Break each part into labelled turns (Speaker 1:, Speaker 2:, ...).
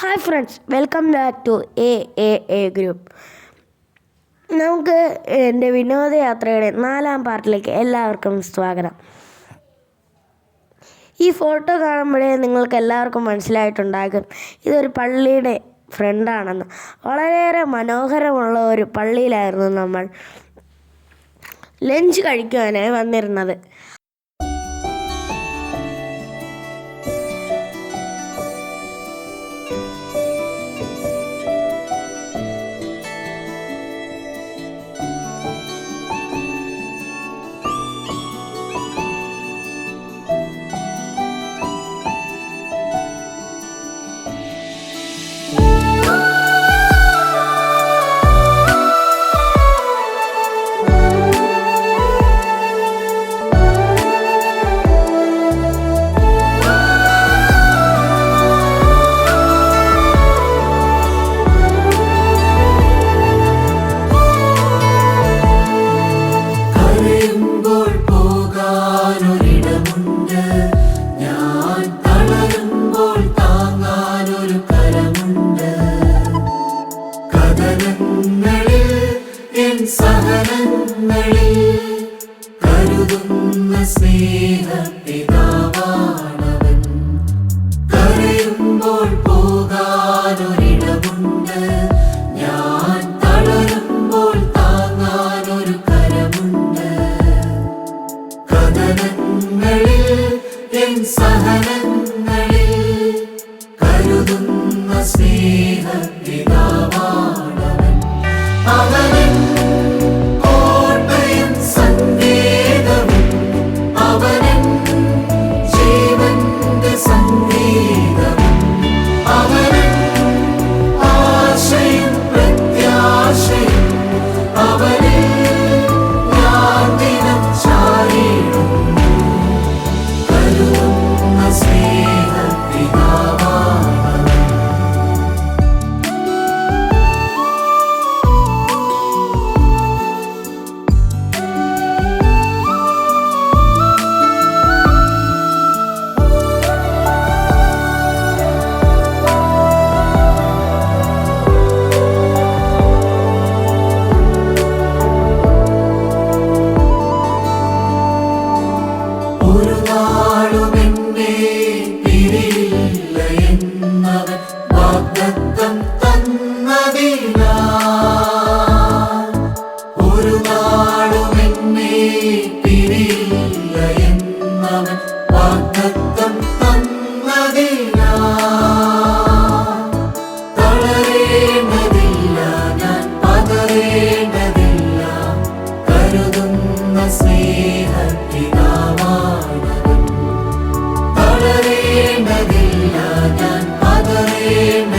Speaker 1: Hi friends welcome back to A A A group നമുക്ക് എന്റെ വിനോദയാത്രയുടെ നാലാം പാർട്ടിലേക്ക് എല്ലാവർക്കും സ്വാഗതം. ഈ ഫോട്ടോ കാണുമ്പോഴേ നിങ്ങൾക്ക് എല്ലാവർക്കും മനസ്സിലായിട്ടുണ്ടാകും ഇതൊരു പള്ളിയുടെ ഫ്രണ്ടാണെന്ന് വളരെയേറെ മനോഹരമുള്ള ഒരു പള്ളിയിലായിരുന്നു നമ്മൾ ലഞ്ച് കഴിക്കുവാനായി വന്നിരുന്നത്.
Speaker 2: കഥനങ്ങളിൽ എൻ സഹനങ്ങളിൽ കരുതുന്ന സ്നേഹപിതാവാണവൻ കരയുമ്പോൾ പോകാനൊരിടമുണ്ട്. ഞാൻ തളരുമ്പോൾ താങ്ങാനൊരു കരമുണ്ട്. കഥനങ്ങളിൽ എൻ സഹനങ്ങളിൽ തളരേണ്ടതില്ല ഞാൻ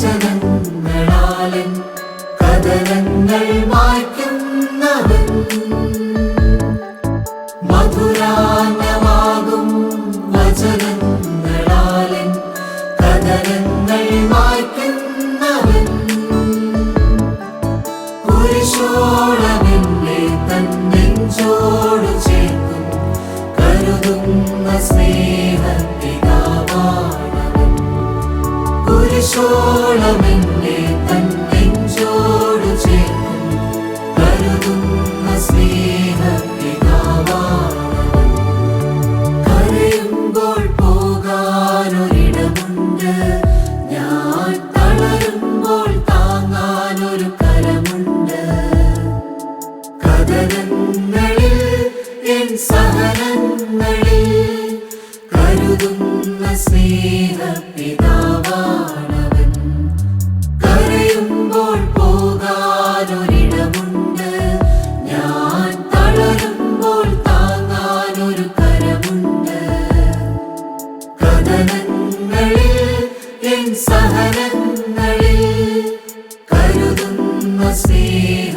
Speaker 2: to the കുരിശോളം എന്നെ തൻ നെഞ്ചോട് ചേർക്കും. കരുതുന്ന സ്നേഹ കരയുമ്പോൾ പോകാനൊരിടമുണ്ട്. ഞാൻ തളരുമ്പോൾ താങ്ങാനൊരു കരമുണ്ട്. കഥനങ്ങളിൽ എൻ സഹനങ്ങളിൽ സഹനങ്ങളിൽ കരുതുന്ന സ്നേഹ